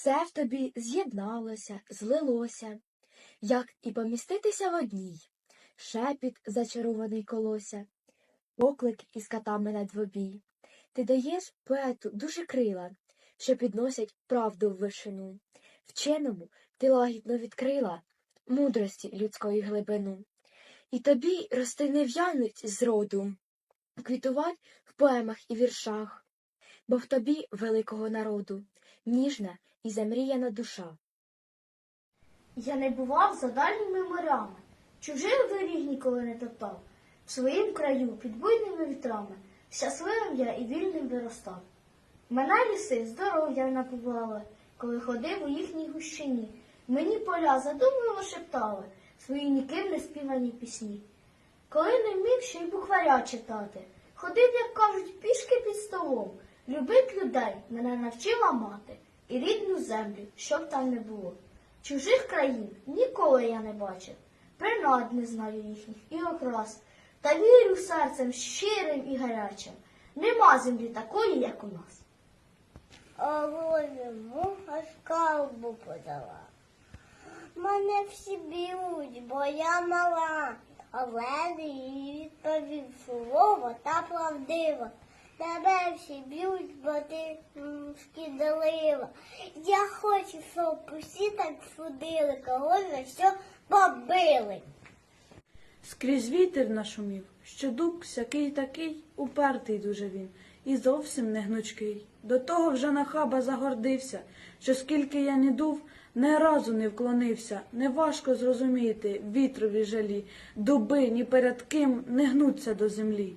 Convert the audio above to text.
Все в тобі з'єдналося, злилося, як і поміститися в одній. Шепіт зачарований колося, поклик із катами на двобій. Ти даєш поету дуже крила, що підносять правду в вишину. Вченому ти лагідно відкрила мудрості людської глибину. І тобі рости не в'януть зроду, квітувать в поемах і віршах, бо в тобі великого народу ніжна і замріяна душа. Я не бував за дальніми морями, чужих доріг ніколи не топтав. В своїм краю під буйними вітрами щасливим я і вільним виростав. Мене ліси здоров'я напували, коли ходив у їхній гущині. Мені поля задумливо шептали свої ніким не співані пісні. Коли не вмів ще й букваря читати, ходив, як кажуть, пішки під столом. Любить людей мене навчила мати і рідну землю, щоб там не було. Чужих країн ніколи я не бачив, принад не знаю їхніх і окрас, та вірю серцем щирим і гарячим. Нема землі такої, як у нас. А Боже, муха скалбу подала. Мене всі б'ють, бо я мала, але їй відповів слово та правдиво. Тебе всі б'ють, бо ти м, шкідлива. Я хочу, щоб усі так судили, кого за що побили. Скрізь вітер нашумів, що дуб сякий такий, упертий дуже він, і зовсім не гнучкий. До того вже нахаба загордився, що скільки я не дув, не разу не вклонився, неважко зрозуміти вітрові жалі, дуби ні перед ким не гнуться до землі.